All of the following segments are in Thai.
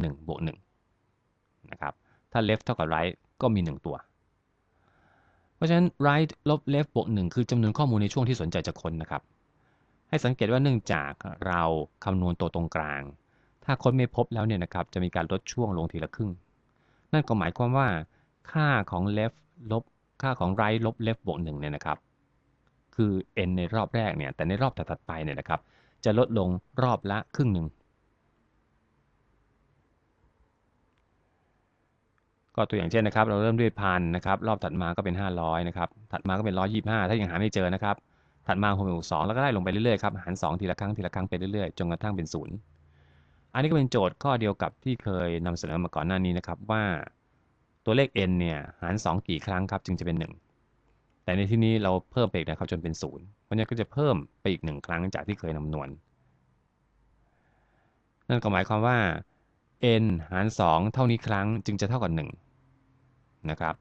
1บวก1นะครับ ถ้า left เท่ากับ right ก็มี 1 ตัว เพราะฉะนั้น right ลบ left บวก1คือจำนวนข้อมูลในช่วงที่สนใจจากคนนะครับ ให้สังเกตว่าเนื่องจากเราคำนวณตัวตรงกลาง ถ้าค้นไม่พบแล้วเนี่ยนะครับ จะมีการลดช่วงลงทีละครึ่ง นั่นก็หมายความว่าค่าของ left ลบค่าของ right ลบ left บวก1เนี่ยนะครับ คือ n ในรอบแรกเนี่ย แต่ในรอบถัดไปเนี่ยนะครับ จะลดลงรอบละครึ่งหนึ่ง ก็ตัวอย่างเช่นนะครับ เราเริ่มด้วยพันนะครับรอบถัดมาก็เป็น 500นะครับถัดมาก็เป็น 125 ถ้ายังหาไม่เจอนะครับถัดมาหกสองแล้วก็ไล่ลงไปเรื่อยๆครับหาร 2 ทีละครั้งทีละครั้งไปเรื่อยๆจนกระทั่งเป็นศูนย์อันนี้ก็เป็นโจทย์ข้อเดียวกับที่เคยนำเสนอมาก่อนหน้านี้นะครับว่าตัวเลข n เนี่ยหาร 2 กี่ครั้งครับจึงจะเป็น 1 แต่ในที่นี้เราเพิ่มไปอีกนะครับจนเป็นศูนย์เพราะงั้นก็จะเพิ่มไปอีก 1 ครั้งจากที่เคยนำนวณนั่นก็หมายความว่า n หาร 2 เท่านี้ครั้งจึงจะเท่ากับ1 นะครับ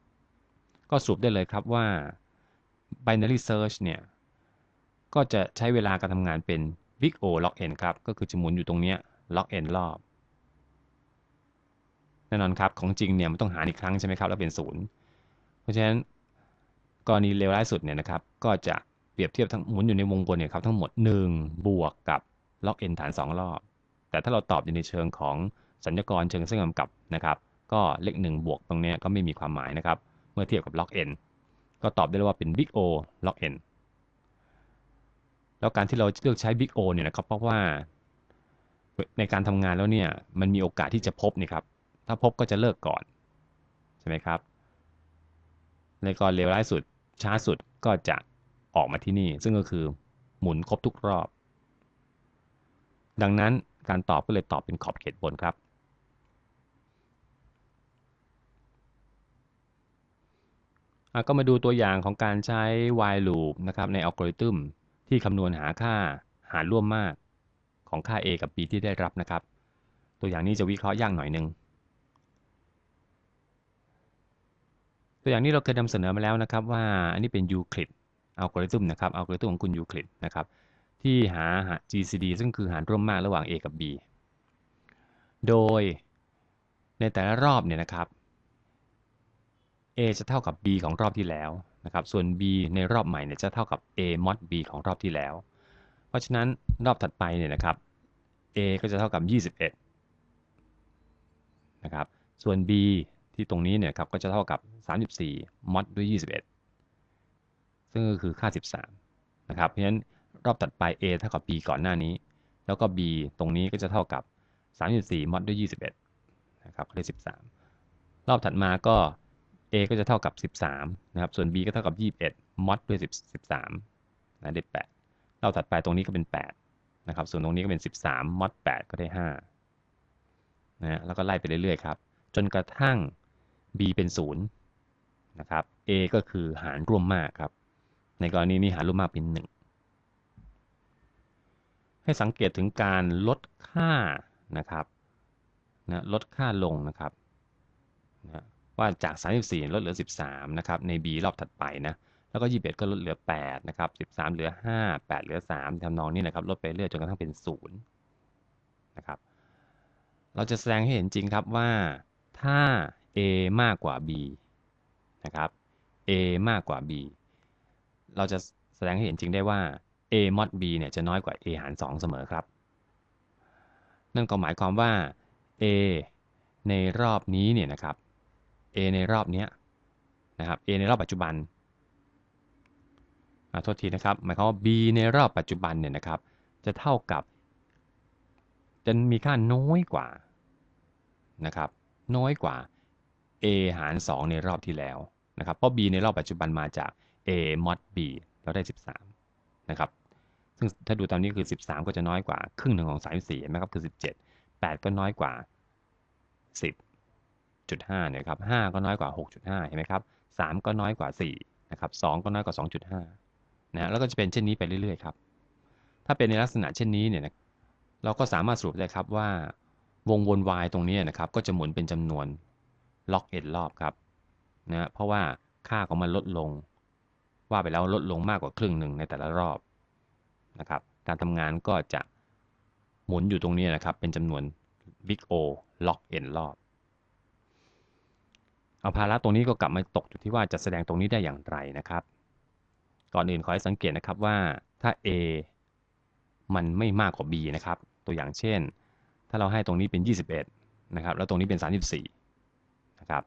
ก็สรุปได้เลยครับว่า binary search เนี่ย ก็จะใช้เวลาการทำงานเป็น big O log n ครับ ก็คือจะหมุนอยู่ตรงนี้ log n รอบแน่นอนครับ ของจริงเนี่ยมันต้องหารอีกครั้งใช่ไหมครับ แล้วเป็นศูนย์เพราะฉะนั้นกรณีเลวร้ายสุดเนี่ยนะครับ ก็จะเปรียบเทียบทั้งหมุนอยู่ในวงกลมเนี่ยครับทั้งหมด 1 บวกกับ log n ฐาน 2 รอบ แต่ถ้าเราตอบอยู่ในเชิงของสัญญกรเชิงเส้นกำกับนะครับ ก็เลข1บวกตรงนี้ก็ไม่มีความหมายนะครับ เมื่อเทียบกับ log n ก็ตอบได้เลยว่าเป็น big O log n แล้วการที่เราเลือกใช้ big O เนี่ยนะครับเพราะว่าในการทำงานแล้วเนี่ยมันมีโอกาสที่จะพบนี่ครับ ถ้าพบก็จะเลิกก่อน ใช่ไหมครับ ในกรณีเลวร้ายสุดช้าสุดก็จะออกมาที่นี่ ซึ่งก็คือหมุนครบทุกรอบ ดังนั้นการตอบก็เลยตอบเป็นขอบเขตบนครับ ก็มาดูตัวอย่างของการใช้ while loop นะครับในอัลกอริทึมที่คำนวณหาค่าหารร่วมมากของค่า a กับ b ที่ได้รับนะครับ ตัวอย่างนี้จะวิเคราะห์ยากหน่อยนึง ตัวอย่างนี้เราเคยนำเสนอมาแล้วนะครับว่าอันนี้เป็นยูคลิดอัลกอริทึมนะครับอัลกอริทึมของคุณยูคลิดนะครับที่หา GCD ซึ่งคือหารร่วมมากระหว่าง a กับ b โดยในแต่ละรอบเนี่ยนะครับ a จะเท่ากับ b ของรอบที่แล้วนะครับ ส่วน b ในรอบใหม่เนี่ยจะเท่ากับ a mod b ของรอบที่แล้ว เพราะฉะนั้นรอบถัดไปเนี่ยนะครับ a ก็จะเท่ากับ 21นะครับส่วน b ที่ตรงนี้เนี่ยครับก็จะเท่ากับ 34 mod ด้วย 21 ซึ่งก็คือค่า 13นะครับเพราะฉะนั้นรอบถัดไป a เท่ากับ b ก่อนหน้านี้ แล้วก็ b ตรงนี้ก็จะเท่ากับ 34 mod ด้วย 21นะครับก็ได้13 รอบถัดมาก็ a ก็จะเท่ากับ 13 นะครับ ส่วน b ก็เท่ากับ 21 mod ด้วย 13 นะได้8รอบถัดไปตรงนี้ก็เป็น 8 นะครับ ส่วนตรงนี้ก็เป็น 13 mod 8ก็ได้5นะแล้วก็ไล่ไปเรื่อยๆครับ จนกระทั่ง b เป็น 0 นะครับ a ก็คือหารร่วมมากครับ ในกรณีนี้หารร่วมมากเป็น 1 ให้สังเกตถึงการลดค่านะครับนะลดค่าลงนะครับนะ ว่าจาก 34 ลดเหลือ 13 นะครับ ใน b รอบถัดไปนะ แล้วก็ 21 ก็ลดเหลือ 8 นะครับ 13 เหลือ 5 8 เหลือ 3ทำนองนี้นะครับ ลดไปเรื่อยจนกระทั่งเป็น 0 นะครับ เราจะแสดงให้เห็นจริงครับว่าถ้า a มากกว่า b นะครับ a มากกว่า b เราจะแสดงให้เห็นจริงได้ว่า a mod b เนี่ยจะน้อยกว่า a หาร 2 เสมอครับ นั่นก็หมายความว่า a ในรอบนี้เนี่ยนะครับ a ในรอบนี้นะครับ a ในรอบปัจจุบันโทษทีนะครับ หมายความว่า b ในรอบปัจจุบันเนี่ยนะครับ จะเท่ากับ จะมีค่าน้อยกว่านะครับ น้อยกว่า a หาร 2 ในรอบที่แล้วนะครับ เพราะ b ในรอบปัจจุบันมาจาก a mod b เราได้ 13นะครับ ซึ่งถ้าดูตามนี้คือ 13 ก็จะน้อยกว่า ครึ่งหนึ่งของ 34เห็นไหมครับ คือ 17 8 ก็น้อยกว่า 10 6.5เนี่ยครับ5ก็น้อยกว่า 6.5 เห็นไหมครับ3ก็น้อยกว่า4นะครับ2ก็น้อยกว่า 2.5 นะแล้วก็จะเป็นเช่นนี้ไปเรื่อยๆครับ ถ้าเป็นในลักษณะเช่นนี้เนี่ยเราก็สามารถสรุปได้ครับว่าวงวน y ตรงนี้นะครับ ก็จะหมุนเป็นจำนวนล็อก n รอบครับนะเพราะว่าค่าของมันลดลง ว่าไปแล้วลดลงมากกว่าครึ่งหนึ่งในแต่ละรอบนะครับ การทำงานก็จะหมุนอยู่ตรงนี้นะครับ เป็นจำนวน big O log n รอบ เอาภาระตรงนี้ก็กลับมาตกอยู่ที่ว่าจะแสดงตรงนี้ได้อย่างไรนะครับ ก่อนอื่นขอให้สังเกตนะครับว่าถ้า A มันไม่มากกว่า B นะครับ ตัวอย่างเช่น ถ้าเราให้ตรงนี้เป็น 21 นะครับ แล้วตรงนี้เป็น 34 นะครับ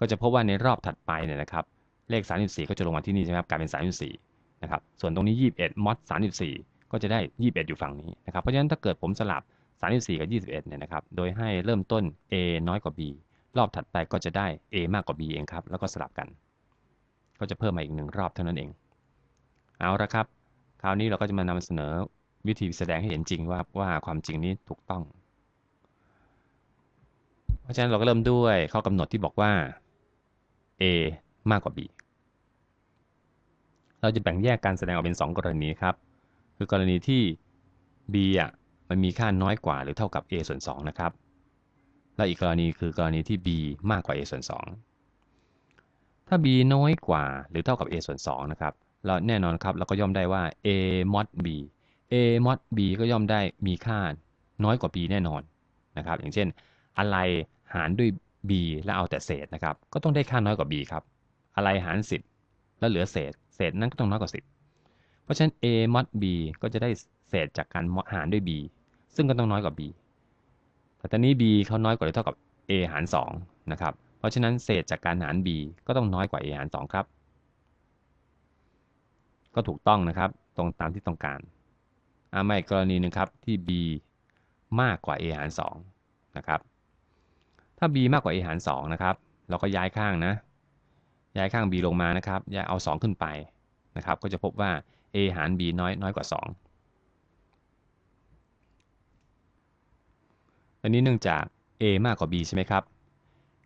ก็จะพบว่าในรอบถัดไปเนี่ยนะครับ เลข 34 ก็จะลงมาที่นี่ใช่ไหมครับ กลายเป็น 34 นะครับ ส่วนตรงนี้ 21มอด34 ก็จะได้ 21 อยู่ฝั่งนี้นะครับ เพราะฉะนั้นถ้าเกิดผมสลับ 34 กับ 21 เนี่ยนะครับ โดยให้เริ่มต้น A น้อยกว่า B รอบถัดไปก็จะได้ A มากกว่า B เองครับ แล้วก็สลับกัน ก็จะเพิ่มมาอีกหนึ่งรอบเท่านั้นเอง เอาละครับ คราวนี้เราก็จะมานำเสนอวิธีแสดงให้เห็นจริงว่าว่าความจริงนี้ถูกต้อง เพราะฉะนั้นเราก็เริ่มด้วยข้อกำหนดที่บอกว่า A มากกว่า B เราจะแบ่งแยกการแสดงออกเป็น 2 กรณีครับ คือกรณีที่ b อะมันมีค่าน้อยกว่าหรือเท่ากับ a ส่วน2นะครับ และอีกกรณีคือกรณีที่ b มากกว่า a ส่วน2ถ้า b น้อยกว่าหรือเท่ากับ a ส่วน2นะครับเราแน่นอนครับเราก็ย่อมได้ว่า a mod b a mod b ก็ย่อมได้มีค่าน้อยกว่า b แน่นอนนะครับ อย่างเช่น อะไรหารด้วย b แล้วเอาแต่เศษนะครับ ก็ต้องได้ค่าน้อยกว่า b ครับ อะไรหาร 10 แล้วเหลือเศษ เศษนั้นก็ต้องน้อยกว่า 10 เพราะฉะนั้น a mod b ก็จะได้เศษจากการหารด้วย b ซึ่งก็ต้องน้อยกว่า b แต่ตอนนี้ b เขาน้อยกว่าหรือเท่ากับ a หาร2นะครับ เพราะฉะนั้นเศษจากการหาร b ก็ต้องน้อยกว่า a หาร2ครับ ก็ถูกต้องนะครับ ตรงตามที่ต้องการอามาอีกกรณีหนึ่งครับที่ b มากกว่า a หาร2นะครับ ถ้า b มากกว่า a หาร2นะครับ เราก็ย้ายข้างนะ ย้ายข้าง b ลงมานะครับ ย้ายเอา 2 ขึ้นไปนะครับ ก็จะพบว่า a หาร b น้อยน้อยกว่า 2 อันนี้เนื่องจาก a มากกว่า b ใช่ไหมครับ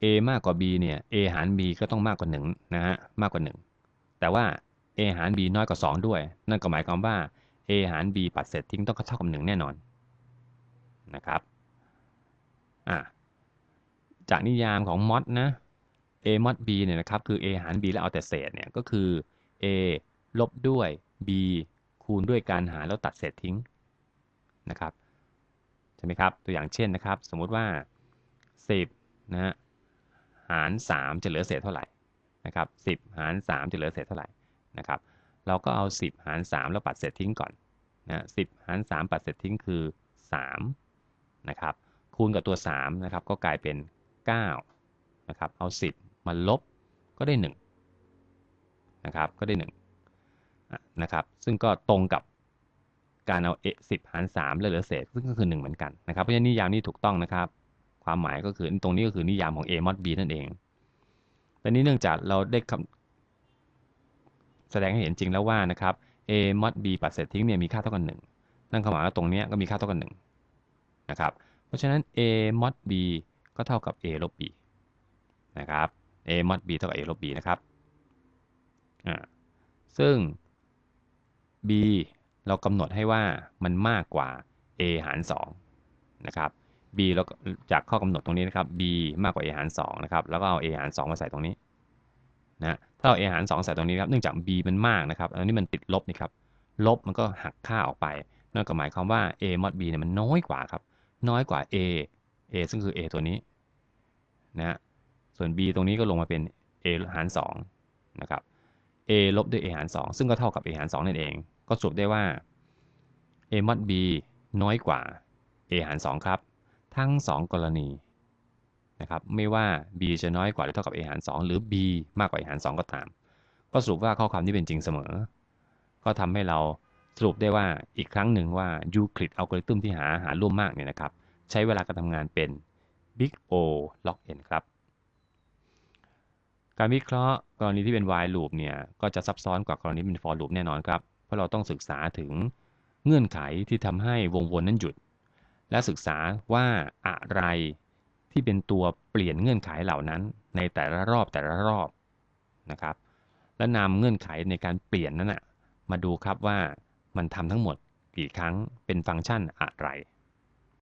a มากกว่า b เนี่ย a หาร b ก็ต้องมากกว่า1นะฮะมากกว่า 1 แต่ว่า a หาร b น้อยกว่า 2 ด้วย นั่นก็หมายความว่า a หาร b ปัดเศษทิ้งต้องเท่ากับ1แน่นอนนะครับอะจากนิยามของ mod นะ a mod b เนี่ยนะครับคือ a หาร b แล้วเอาแต่เศษเนี่ยก็คือ a ลบด้วย b คูณด้วยการหารแล้วตัดเศษทิ้งนะครับ ใช่ไหมครับ ตัวอย่างเช่นนะครับ สมมุติว่า 10นะฮะหาร 3 จะเหลือเศษเท่าไหร่นะครับ10 หาร 3 จะเหลือเศษเท่าไหร่นะครับเราก็เอา 10 หาร 3 แล้วปัดเศษทิ้งก่อนนะ10หาร 3 ปัดเศษทิ้งคือ3นะครับคูณกับตัว3นะครับก็กลายเป็น9นะครับเอา 10 มาลบก็ได้1นะครับก็ได้1นะครับซึ่งก็ตรงกับ การเอา a 10 หาร3แล้วเหลือเศษซึ่งก็คือ 1 เหมือนกันนะครับ เพราะฉะนั้นนิยามนี้ถูกต้องนะครับ ความหมายก็คือตรงนี้ก็คือนิยามของ a mod b นั่นเองแต่นี้เนื่องจากเราได้คแสดงให้เห็นจริงแล้วว่านะครับ a mod b ปัดเศษทิ้งเนี่ยมีค่าเท่ากัน 1 นั่นหมายว่าตรงนี้ก็มีค่าเท่ากัน1นะครับ เพราะฉะนั้น a mod b ก็เท่ากับ a ลบ b นะครับ a mod b เท่ากับ a ลบ b นะครับ ซึ่ง b เรากำหนดให้ว่ามันมากกว่า a หาร2นะครับ b เราจากข้อกำหนดตรงนี้นะครับ b มากกว่า a หาร2นะครับแล้วก็เอา a หาร2มาใส่ตรงนี้นะถ้าเอา a หาร2ใส่ตรงนี้ครับเนื่องจาก b มันมากนะครับอันนี้มันติดลบนี่ครับลบมันก็หักค่าออกไปนั่นก็หมายความว่า a mod b เนี่ยมันน้อยกว่าครับน้อยกว่า a a ซึ่งคือ a ตัวนี้นะส่วน b ตรงนี้ก็ลงมาเป็น a หาร2นะครับ a ลบด้วย a หาร2ซึ่งก็เท่ากับ a หาร2นั่นเอง ก็สรุปได้ว่า a mod b น้อยกว่า a หาร 2 ครับ ทั้ง 2 กรณีนะครับไม่ว่า b จะน้อยกว่าหรือเท่ากับ a หาร 2 หรือ b มากกว่า a หาร 2 ก็ตาม ก็สรุปว่าข้อความที่เป็นจริงเสมอ ก็ทำให้เราสรุปได้ว่าอีกครั้งหนึ่งว่ายูคลิดอัลกอริทึมที่หาหารร่วมมากเนี่ยนะครับ ใช้เวลาการทำงานเป็น big O log n ครับ การวิเคราะห์กรณีที่เป็น while loop เนี่ย ก็จะซับซ้อนกว่ากรณีเป็น for loop แน่นอนครับ เพราะเราต้องศึกษาถึงเงื่อนไขที่ทำให้วงวนนั้นหยุด และศึกษาว่าอะไรที่เป็นตัวเปลี่ยนเงื่อนไขเหล่านั้น ในแต่ละรอบแต่ละรอบนะครับ และนำเงื่อนไขในการเปลี่ยนนั้นนะมาดูครับว่ามันทำทั้งหมดกี่ครั้งเป็นฟังก์ชันอะไร